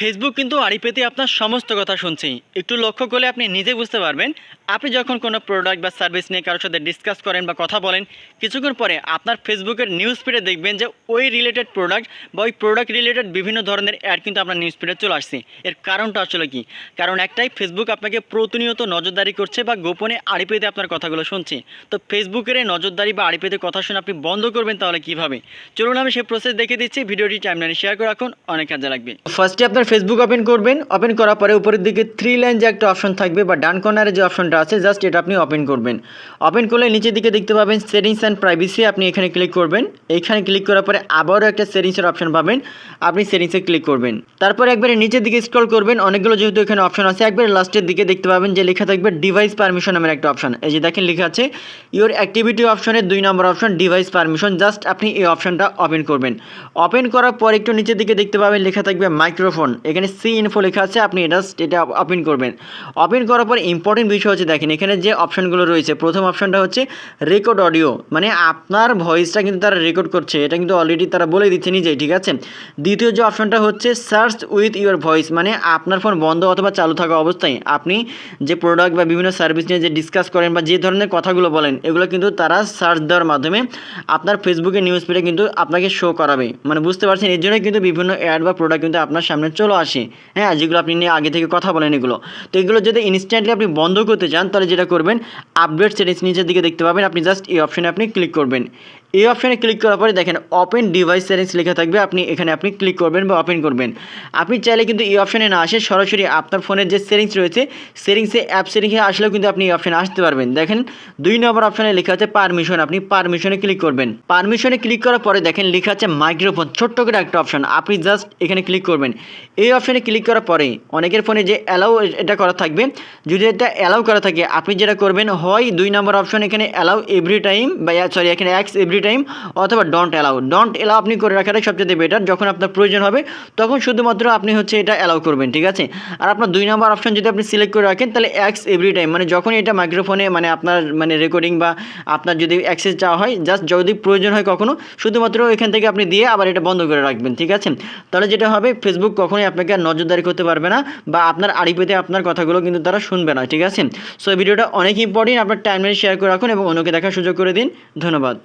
Facebook কিন্তু আড়ি পেতে আপনার সমস্ত কথা শুনছে একটু লক্ষ্য করলে আপনি নিজে বুঝতে পারবেন, আপনি যখন কোনো প্রোডাক্ট বা সার্ভিস নিয়ে কারোর সাথে ডিসকাস করেন বা কথা বলেন, কিছুক্ষণ পরে আপনার ফেসবুকের নিউজ ফিডে দেখবেন যে ওই রিলেটেড প্রোডাক্ট বা ওই প্রোডাক্ট রিলেটেড বিভিন্ন ধরনের অ্যাড কিন্তু আপনার নিউজ ফিডে চলে আসছে। এর কারণটা আসলে কি? কারণ একটাই ফেসবুক আপনাকে প্রতিনিয়ত নজরদারি করছে বা গোপনে আড়ি পেতে আপনার কথাগুলো শুনছে। তো ফেসবুকের এই নজরদারি বা আড়ি পেতে কথা শুনে আপনি বন্ধ করবেন তাহলে কীভাবে? চলুন আমি সেই প্রসেস দেখে দিচ্ছি, ভিডিওটি টাইমলাইনে শেয়ার করে রাখুন, অনেক কাজে লাগবে। ফার্স্টে আপনার ফেসবুক ওপেন করবেন। ওপেন করার পরে উপরের দিকে থ্রি লাইন যে একটা অপশন থাকবে বা ডান কর্নারে যে অপশনটা আছে জাস্ট এটা আপনি ওপেন করবেন। ওপেন করলে নিচের দিকে দেখতে পাবেন সেটিংস অ্যান্ড প্রাইভেসি আপনি এখানে ক্লিক করবেন। এইখানে ক্লিক করার পরে আবারও একটা সেটিংসের অপশন পাবেন। আপনি সেটিংসে ক্লিক করবেন। তারপরে একবারে নিচের দিকে স্ক্রল করবেন। অনেকগুলো যেহেতু এখানে অপশন আছে, একবারে লাস্টের দিকে দেখতে পাবেন যে লেখা থাকবে ডিভাইস পারমিশন নামের একটা অপশন এই যে দেখেন লেখা আছে ইওর অ্যাক্টিভিটি অপশনের দুই নম্বর অপশন ডিভাইস পারমিশন জাস্ট আপনি এই অপশনটা ওপেন করবেন। ওপেন করার পর একটু নিচের দিকে দেখতে পাবেন লেখা থাকবে মাইক্রোফোন এখানে সি ইনফো লেখা আছে, আপনি এটা এটা ওপেন করবেন। ওপেন করার পর ইম্পর্টেন্ট বিষয় হচ্ছে, দেখেন, এখানে যে অপশনগুলো রয়েছে, প্রথম অপশনটা হচ্ছে রেকর্ড অডিও মানে আপনার ভয়েসটা কিন্তু তারা রেকর্ড করছে, এটা কিন্তু অলরেডি তারা বলে দিচ্ছে নিজেই, ঠিক আছে? দ্বিতীয় যে অপশনটা হচ্ছে সার্চ উইথ ইউর ভয়েস মানে আপনার ফোন বন্ধ অথবা চালু থাকা অবস্থায়, আপনি যে প্রোডাক্ট বা বিভিন্ন সার্ভিস নিয়ে যে ডিসকাস করেন বা যে ধরনের কথাগুলো বলেন, এগুলো কিন্তু তারা সার্চ দেওয়ার মাধ্যমে আপনার ফেসবুকে নিউজ পেজে কিন্তু আপনাকে শো করাবে। মানে বুঝতে পারছেন, এর জন্য কিন্তু বিভিন্ন অ্যাড বা প্রোডাক্ট কিন্তু আপনার সামনে চলে আসে। হ্যাঁ যেগুলো আপনি নিয়ে আগে থেকে কথা বলেন এগুলো। তো এগুলো যদি ইনস্ট্যান্টলি আপনি বন্ধ করতে চান, তাহলে যেটা করবেন আপডেট সেটিংস নিচের দিকে দেখতে পাবেন। আপনি জাস্ট এই অপশানে আপনি ক্লিক করবেন। এই অপশানে ক্লিক করার পরে দেখেন ওপেন ডিভাইস সেটিংস লেখা থাকবে, আপনি এখানে আপনি ক্লিক করবেন বা ওপেন করবেন। আপনি চাইলে কিন্তু এই অপশানে না আসে, সরাসরি আপনার ফোনের যে সেটিংস রয়েছে সেটিংসে অ্যাপ সেটিংসে আসলেও কিন্তু আপনি এই অপশানে আসতে পারবেন। দেখেন, দুই নম্বর অপশানে লেখা আছে পারমিশন আপনি পারমিশনে ক্লিক করবেন। পারমিশনে ক্লিক করার পরে দেখেন, লেখা আছে মাইক্রোফোন ছোট্ট করে একটা অপশান আপনি জাস্ট এখানে ক্লিক করবেন। এই অপশানে ক্লিক করার পরে অনেকের ফোনে যে অ্যালাউ এটা করা থাকবে, যদি এটা অ্যালাউ করা থাকে, আপনি যেটা করবেন, হয় দুই নম্বর অপশন এখানে অ্যালাউ এভরি টাইম বা সরি এখানে এক্স এভরি টাইম অথবা ডন্ট অ্যালাউ ডন্ট অ্যালাউ আপনি করে রাখাটাই সবচেয়ে বেটার যখন আপনার প্রয়োজন হবে, তখন শুধুমাত্র আপনি হচ্ছে এটা অ্যালাউ করবেন, ঠিক আছে? আর আপনার দুই নম্বর অপশন যদি আপনি সিলেক্ট করে রাখেন, তাহলে এক্স এভরি টাইম মানে যখন এটা মাইক্রোফোনে মানে আপনার মানে রেকর্ডিং বা আপনার যদি অ্যাক্সেস চাওয়া হয় জাস্ট যদি প্রয়োজন হয় কখনো, শুধুমাত্র এখান থেকে আপনি দিয়ে আবার এটা বন্ধ করে রাখবেন, ঠিক আছে? তাহলে যেটা হবে ফেসবুক কখনোই আপনাকে আর নজরদারি করতে পারবে না বা আপনার আড়ি পেতে আপনার কথাগুলো কিন্তু তারা শুনবে না, ঠিক আছে? সো এই ভিডিওটা অনেক ইম্পর্টেন্ট আপনার টাইমলাইন শেয়ার করে রাখুন এবং অন্যকে দেখার সুযোগ করে দিন। ধন্যবাদ।